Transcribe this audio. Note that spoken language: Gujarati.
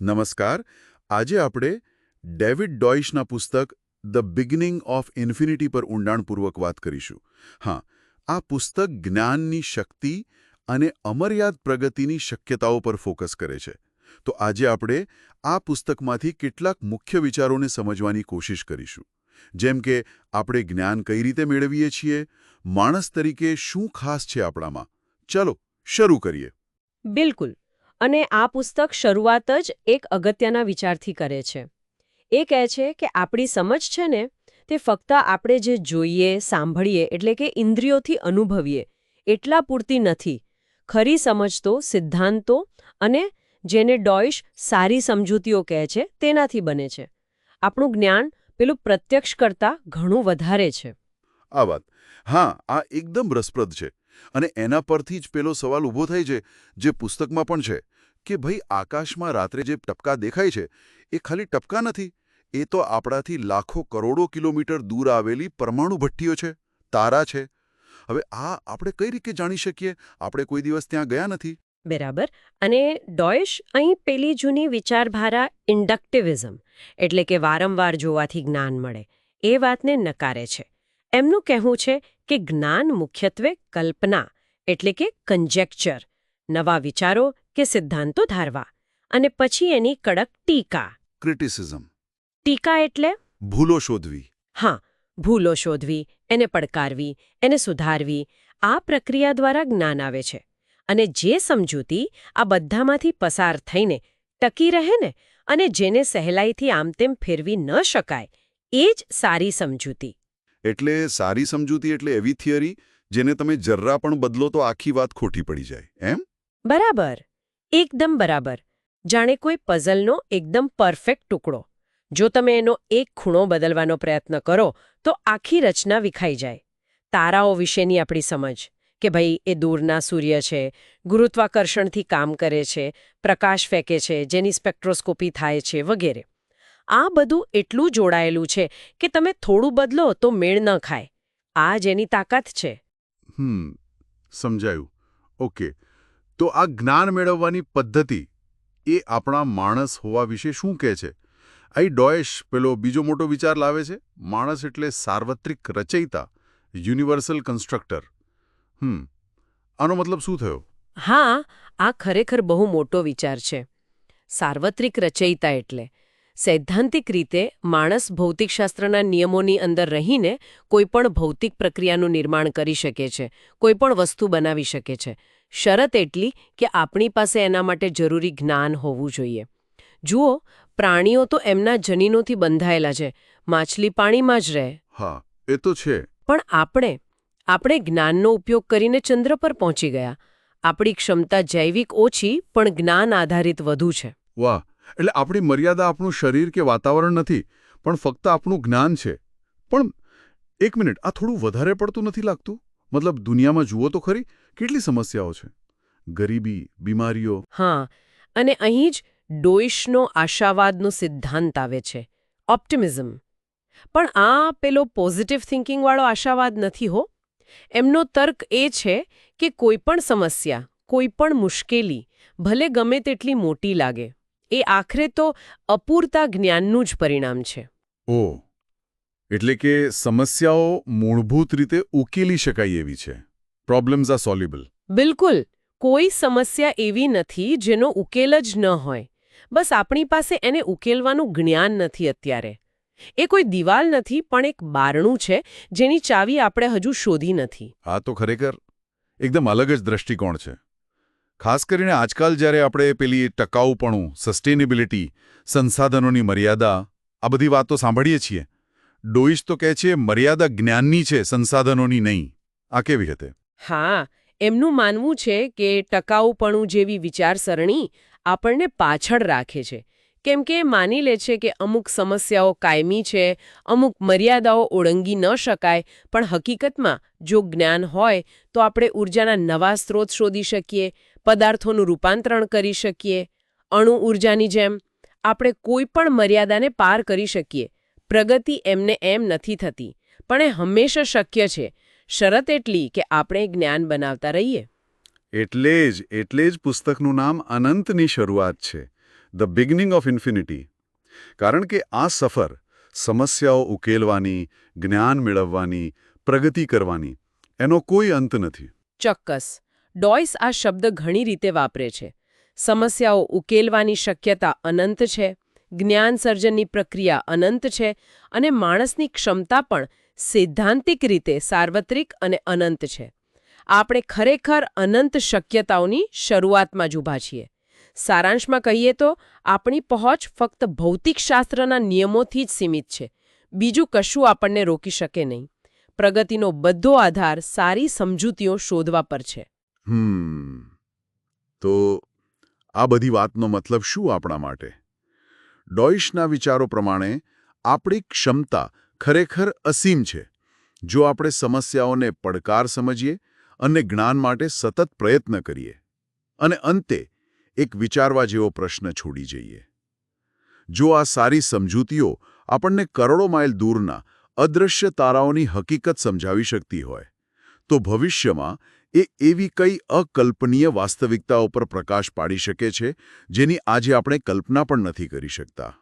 નમસ્કાર. આજે આપણે ડેવિડ ડોઇશના પુસ્તક ધ બિગનિંગ ઓફ ઇન્ફિનિટી પર ઊંડાણપૂર્વક વાત કરીશું. હા, આ પુસ્તક જ્ઞાનની શક્તિ અને અમર્યાદ પ્રગતિની શક્યતાઓ પર ફોકસ કરે છે. તો આજે આપણે આ પુસ્તકમાંથી કેટલાક મુખ્ય વિચારોને સમજવાની કોશિશ કરીશું. જેમ કે, આપણે જ્ઞાન કઈ રીતે મેળવીએ છીએ? માણસ તરીકે શું ખાસ છે આપણામાં? ચલો, શરૂ કરીએ. બિલકુલ. અને આ પુસ્તક શરૂઆત જ એક અગત્યના વિચારથી કરે છે. એ કહે છે કે આપણી સમજ છે ને, તે ફક્ત આપણે જે જોઈએ, સાંભળીએ, એટલે કે ઇન્દ્રિયોથી અનુભવીએ, એટલા પૂરતી નથી. ખરી સમજ તો સિદ્ધાંતો અને જેને ડોઇશ સારી સમજૂતીઓ કહે છે, તેનાથી બને છે. આપણું જ્ઞાન પેલું પ્રત્યક્ષ કરતાં ઘણું વધારે છે. આ વાત. હા, આ એકદમ રસપ્રદ છે. અને એના પરથી જ પેલો સવાલ ઊભો થાય છે, જે પુસ્તકમાં પણ છે, કે ભાઈ આકાશમાં રાત્રે જે ટપકા દેખાય છે, એ ખાલી ટપકા નથી, એ તો આપણાથી લાખો કરોડો કિલોમીટર દૂર આવેલી પરમાણુ ભઠ્ઠીઓ છે, તારા છે. હવે આ આપણે કઈ રીતે જાણી શકીએ? આપણે કોઈ દિવસ ત્યાં ગયા નથી. બરાબર. અને ડોયશ અહીં પેલી જૂની વિચારધારા ઇન્ડક્ટિવિઝમ, એટલે કે વારંવાર જોવાથી જ્ઞાન મળે, એ વાતને નકારે છે. એમનું કહેવું છે કે જ્ઞાન મુખ્યત્વે કલ્પના એટલે કે કન્જેક્ચર નવા વિચારો કે સિદ્ધાંતો ધારવા અને પછી એની કડક ટીકા. ક્રિટિસિઝમ ટીકા એટલે? ભૂલો શોધવી. હા ભૂલો શોધવી એને પડકારવી એને સુધારવી આ પ્રક્રિયા દ્વારા જ્ઞાન આવે છે. અને જે સમજૂતી આ બધામાંથી પસાર થઈને ટકી રહે ને અને જેને સહેલાઈથી આમતેમ ફેરવી ન શકાય એ જ સારી સમજૂતી. એટલે સારી સમજૂતી એટલે એવી થિયરી જેને તમે જર્રા પણ બદલો તો આખી વાત ખોટી પડી જાય, એમ? બરાબર, એકદમ બરાબર. જાણે કોઈ પઝલનો એકદમ પરફેક્ટ ટુકડો. જો તમે એનો એક ખૂણો બદલવાનો પ્રયત્ન કરો, તો આખી રચના વિખાઈ જાય. તારાઓ વિશેની આપણી સમજ, કે ભાઈ એ દૂરના સૂર્ય છે, ગુરુત્વાકર્ષણથી કામ કરે છે, પ્રકાશ ફેંકે છે, જેની સ્પેક્ટ્રોસ્કોપી થાય છે વગેરે. આ બધું એટલું જોડાયેલું છે કે તમે થોડું બદલો તો મેળ ન ખાય. આ જ એની તાકાત છે. હમ સમજાયું. ઓકે. તો આ જ્ઞાન મેળવવાની પદ્ધતિ એ આપણા માણસ હોવા વિશે શું કહે છે? અહીં ડોયશ પેલો બીજો મોટો વિચાર લાવે છે. માણસ એટલે સાર્વત્રિક રચયિતા યુનિવર્સલ કન્સ્ટ્રક્ટર. હમ આનો મતલબ શું થયો? હા આ ખરેખર બહુ મોટો વિચાર છે. સાર્વત્રિક રચયિતા એટલે. સૈદ્ધાંતિક રીતે માણસ ભૌતિકશાસ્ત્રના નિયમોની અંદર રહીને કોઈપણ ભૌતિક પ્રક્રિયાનું નિર્માણ કરી શકે છે કોઈપણ વસ્તુ બનાવી શકે છે. શરત એટલી કે આપણી પાસે એના માટે જરૂરી જ્ઞાન હોવું જોઈએ. જુઓ પ્રાણીઓ તો એમના જનીનોથી બંધાયેલા છે માછલી પાણીમાં જ રહે. હા એ તો છે. પણ આપણે આપણે જ્ઞાનનો ઉપયોગ કરીને ચંદ્ર પર પહોંચી ગયા. આપણી ક્ષમતા જૈવિક ઓછી પણ જ્ઞાન આધારિત વધુ છે. વાહ એટલે આપણી મર્યાદા આપણું શરીર કે વાતાવરણ નથી, પણ ફક્ત આપણું જ્ઞાન છે. પણ એક મિનિટ, આ થોડું વધારે પડતું નથી લાગતું? મતલબ દુનિયામાં જુઓ તો ખરી, કેટલી સમસ્યાઓ છે? ગરીબી, બીમારીઓ. હા, અને અહીં જ ડોઇશનો આશાવાદનો સિદ્ધાંત આવે છે, ઓપ્ટિમિઝમ. પણ આ પેલો પોઝિટિવ થિંકિંગવાળો આશાવાદ નથી હો. એમનો તર્ક એ છે કે કોઈપણ સમસ્યા કોઈપણ મુશ્કેલી, ભલે ગમે તેટલી મોટી લાગે એ આખરે તો અપૂરતા જ્ઞાનનું જ પરિણામ છે. ઓ એટલે કે સમસ્યાઓ મૂળભૂત રીતે ઉકેલી શકાય એવી છે. પ્રોબ્લેમ્સ આર સોલ્યુબલ બિલકુલ કોઈ સમસ્યા એવી નથી જેનો ઉકેલ જ ન હોય. બસ આપણી પાસે એને ઉકેલવાનું જ્ઞાન નથી અત્યારે. એ કોઈ દિવાલ નથી પણ એક બારણું છે જેની ચાવી આપણે હજુ શોધી નથી. હા તો ખરેખર એકદમ અલગ જ દ્રષ્ટિકોણ છે. ખાસ કરીને આજકાલ જ્યારે આપણે પેલી ટકાઉપણું સસ્ટેનેબિલિટી સંસાધનોની મર્યાદા, આ બધી વાતો સાંભળીએ છીએ. ડોઈશ તો કહે છે, મર્યાદા જ્ઞાનની છે, સંસાધનોની નહીં. આ કેવી હતી? હા, એમનું માનવું છે કે ટકાઉપણું જેવી વિચારસરણી આપણને પાછળ રાખે છે. કેમ કે માની લે છે કે અમુક સમસ્યાઓ કાયમી છે, અમુક મર્યાદાઓ ઓળંગી ન શકાય, પણ હકીકતમાં જો જ્ઞાન હોય તો આપણે ઉર્જાના નવા સ્ત્રોત શોધી શકીએ. પદાર્થોનું રૂપાંતરણ કરી શકીએ. અણુ ઉર્જાની જેમ આપણે કોઈ પણ મર્યાદાને પાર કરી શકીએ. પ્રગતિ એમને એમ નથી થતી પણ એ હંમેશા શક્ય છે. શરત એટલી કે આપણે જ્ઞાન બનાવતા રહીએ. એટલે જ એટલે જ પુસ્તકનું નામ અનંતની શરૂઆત છે. ધ બિગનિંગ ઓફ ઇન્ફિનિટી કારણ કે આ સફર સમસ્યાઓ ઉકેલવાની જ્ઞાન મેળવવાની પ્રગતિ કરવાની એનો કોઈ અંત નથી. ચોક્કસ. ડોઇસ આ શબ્દ ઘણી રીતે વાપરે છે. સમસ્યાઓ ઉકેલવાની શક્યતા અનંત છે, જ્ઞાન સર્જનની પ્રક્રિયા અનંત છે અને માણસની ક્ષમતા પણ સૈદ્ધાંતિક રીતે સાર્વત્રિક અને અનંત છે. આપણે ખરેખર અનંત શક્યતાઓની શરૂઆતમાં જ ઊભા છીએ. સારાંશમાં કહીએ તો, આપણી પહોંચ ફક્ત ભૌતિકશાસ્ત્રના નિયમોથી જ સીમિત છે. બીજું કશું આપણને રોકી શકે નહીં. પ્રગતિનો બધો આધાર સારી સમજૂતીઓ શોધવા પર છે. હમ. તો આ બધી વાતનો મતલબ શું આપણા માટે? ડોઇશના વિચારો પ્રમાણે આપણી ક્ષમતા ખરેખર અસીમ છે. જો આપણે સમસ્યાઓને પડકાર સમજીએ અને જ્ઞાન માટે સતત પ્રયત્ન કરીએ અને અંતે એક વિચારવા જેવો પ્રશ્ન છોડી જઈએ. જો આ સારી સમજૂતીઓ આપણને કરોડો માઇલ દૂરના અદૃશ્ય તારાઓની હકીકત સમજાવી શકતી હોય, તો ભવિષ્યમાં એ એવી કઈ અકલ્પનીય વાસ્તવિકતાઓ પર પ્રકાશ પાડી શકે છે જેની આજે આપણે કલ્પના પણ નથી કરી શકતા?